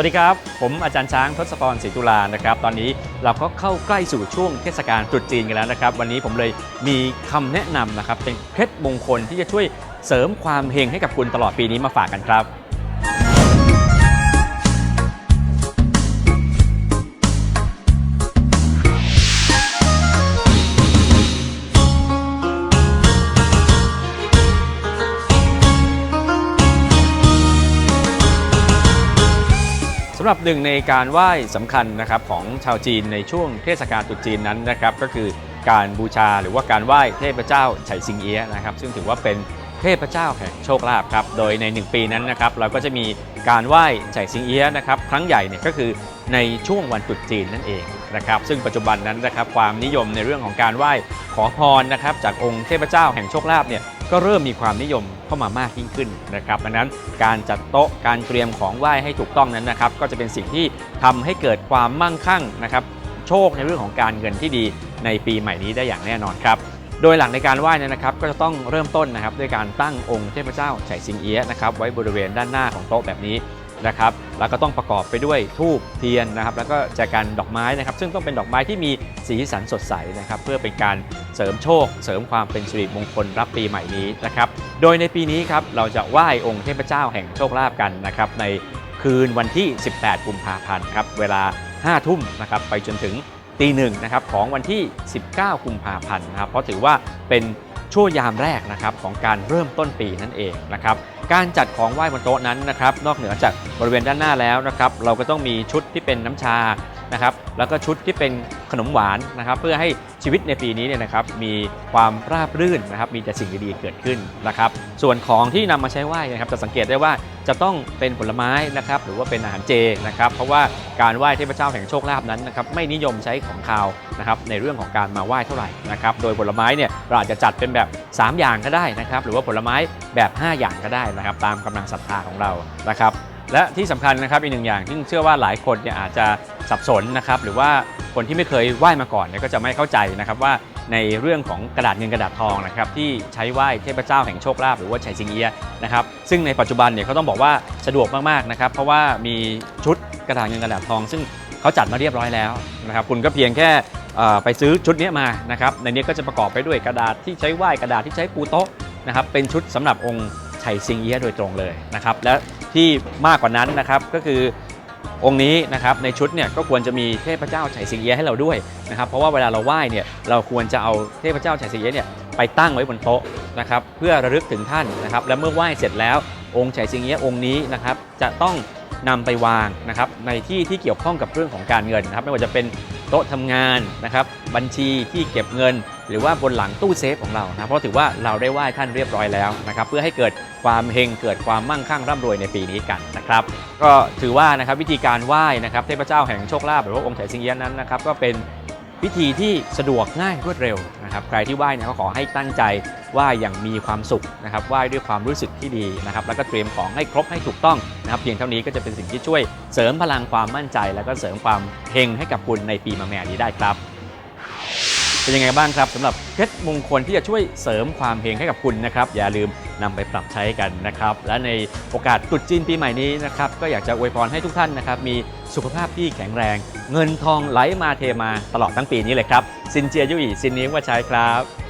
วัสดีครับ ผมอาจารย์ช้างทศพรศรีตุลานะครับ ตอนนี้เราก็เข้าใกล้สู่ช่วงเทศกาลตรุษจีนกันแล้วนะครับ วันนี้ผมเลยมีคำแนะนำนะครับ เป็นเคล็ดมงคลที่จะช่วยเสริมความเฮงให้กับคุณตลอดปีนี้มาฝากกันครับ สำหรับหนึ่งในการไหว้สำคัญนะครับของชาวจีนในช่วงเทศกาลตรุษจีนนั้นนะครับก็คือการบูชาหรือว่าการไหว้เทพเจ้าไฉสิงเอี้ยะนะครับซึ่งถือว่าเป็นเทพเจ้าแห่งโชคลาภครับโดยใน 1 ปีนั้นนะครับเราก็จะมีการไหว้ไฉสิงเอี้ยะนะครับครั้งใหญ่เนี่ยก็คือในช่วงวันตรุษจีนนั่นเองนะครับซึ่งปัจจุบันนั้นนะครับความนิยมในเรื่องของการไหว้ขอพรนะครับจากองค์เทพเจ้าแห่งโชคลาภเนี่ย ก็เริ่มมีความนิยมเข้ามามากยิ่งขึ้นนะครับดังนั้นการจัดโต๊ะการเตรียมของไหว้ให้ถูกต้องนั้นนะครับ ก็จะเป็นสิ่งที่ทำให้เกิดความมั่งคั่งนะครับ โชคในเรื่องของการเงินที่ดีในปีใหม่นี้ได้อย่างแน่นอนครับโดยหลักในการไหว้เนยนะครับก็จะต้องเริ่มต้นนะครับด้วยการตั้งองค์เทพเจ้าไฉสิงเอี้ยะนะครับไว้บริเวณด้านหน้าของโต๊ะแบบนี้ นะครับแล้วก็ต้องประกอบไปด้วยธูปเทียนนะครับแล้วก็แจกันดอกไม้นะครับ ซึ่งต้องเป็นดอกไม้ที่มีสีสันสดใสนะครับเพื่อเป็นการเสริมโชค เสริมความเป็นสิริมงคลรับปีใหม่นี้นะครับโดยในปีนี้ครับเราจะไหว้องค์เทพเจ้าแห่งโชคลาภกันนะครับในคืนวันที่ 18 กุมภาพันธ์ครับเวลา 5 ทุ่มนะครับไปจนถึงตีหนึ่งนะครับของวันที่ 19 กุมภาพันธ์นะครับเพราะถือว่าเป็นช่วงยามแรกนะครับของการเริ่มต้นปีนั่นเองนะครับ การจัดของไหว้บนโต๊ะนั้นนะครับนอกเหนือจากบริเวณด้านหน้าแล้วนะครับเราก็ต้องมีชุดที่เป็นน้ำชา นะครับแล้วก็ชุดที่เป็นขนมหวานนะครับเพื่อให้ชีวิตในปีนี้เนี่ยนะครับมีความราบรื่นนะครับมีแต่สิ่งดีๆเกิดขึ้นนะครับส่วนของที่นำมาใช้ไหว้นะครับจะสังเกตได้ว่าจะต้องเป็นผลไม้นะครับหรือว่าเป็นอาหารเจนะครับเพราะว่าการไหว้เทพเจ้าแห่งโชคลาภนั้นนะครับไม่นิยมใช้ของคาวนะครับในเรื่องของการมาไหว้เท่าไหร่นะครับโดยผลไม้เนี่ยเราอาจจะจัดเป็นแบบ 3 อย่างก็ได้นะครับหรือว่าผลไม้แบบ 5 อย่างก็ได้นะครับตามกำลังศรัทธาของเรานะครับและที่สำคัญนะครับอีกหนึ่งอย่างที่เชื่อว่าหลายคนเนี่ยอาจจะ สับสนนะครับหรือว่าคนที่ไม่เคยไหว้มาก่อนเนี่ยก็จะไม่เข้าใจนะครับว่าในเรื่องของกระดาษเงินกระดาษทองนะครับที่ใช้ไหว้เทพเจ้าแห่งโชคลาภหรือว่าไฉสิงเอียนะครับซึ่งในปัจจุบันเนี่ยเขาต้องบอกว่าสะดวกมากๆนะครับเพราะว่ามีชุดกระดาษเงินกระดาษทอง ซึ่งเขาจัดมาเรียบร้อยแล้วนะครับคุณก็เพียงแค่ไปซื้อชุดนี้มานะครับในนี้ก็จะประกอบไปด้วยกระดาษที่ใช้ไหว้กระดาษที่ใช้ปูโต๊ะนะครับเป็นชุดสำหรับองค์ไฉสิงเอียโดยตรงเลยนะครับและที่มากกว่านั้นนะครับก็คือ องค์นี้นะครับในชุดเนี่ยก็ควรจะมีเทพเจ้าไฉสิงเอี้ยะให้เราด้วยนะครับเพราะว่าเวลาเราไหว้เนี่ยเราควรจะเอาเทพเจ้าไฉสิงเอี้ยะเนี่ยไปตั้งไว้บนโต๊ะนะครับเพื่อระลึกถึงท่านนะครับและเมื่อไหว้เสร็จแล้วองค์ไฉสิงเอี้ยะองค์นี้นะครับจะต้องนำไปวางนะครับในที่ที่เกี่ยวข้องกับเรื่องของการเงินนะครับไม่ว่าจะเป็นโต๊ะทำงานนะครับบัญชีที่เก็บเงิน หรือว่าบนหลังตู้เซฟของเรานะเพราะถือว่าเราได้ไหว้ท่านเรียบร้อยแล้วนะครับเพื่อให้เกิดความเฮงเกิดความมั่งคั่งร่ำรวยในปีนี้กันนะครับก็ถือว่านะครับวิธีการไหว้นะครับเทพเจ้าแห่งโชคลาภหรือว่าองค์ไฉสิงเอี้ยะนั้นนะครับก็เป็นวิธีที่สะดวกง่ายรวดเร็วนะครับใครที่ไหว้เนี่ยก็ขอให้ตั้งใจไหว้อย่างมีความสุขนะครับไหว้ด้วยความรู้สึกที่ดีนะครับแล้วก็เตรียมของให้ครบให้ถูกต้องนะครับเพียงเท่านี้ก็จะเป็นสิ่งที่ช่วยเสริมพลังความมั่นใจ แล้วก็เสริมความเฮงให้กับคุณในปีมะแม่นี้ได้ครับ เป็นยังไงบ้างครับสำหรับเคล็ดมงคลที่จะช่วยเสริมความเฮงให้กับคุณนะครับ อย่าลืมนำไปปรับใช้กันนะครับ และในโอกาสตรุษจีนปีใหม่นี้นะครับก็อยากจะอวยพรให้ทุกท่านนะครับมีสุขภาพที่แข็งแรง เงินทองไหลมาเทมาตลอดทั้งปีนี้เลยครับซินเจียยุอีซินนี้ว่าใช้ครับ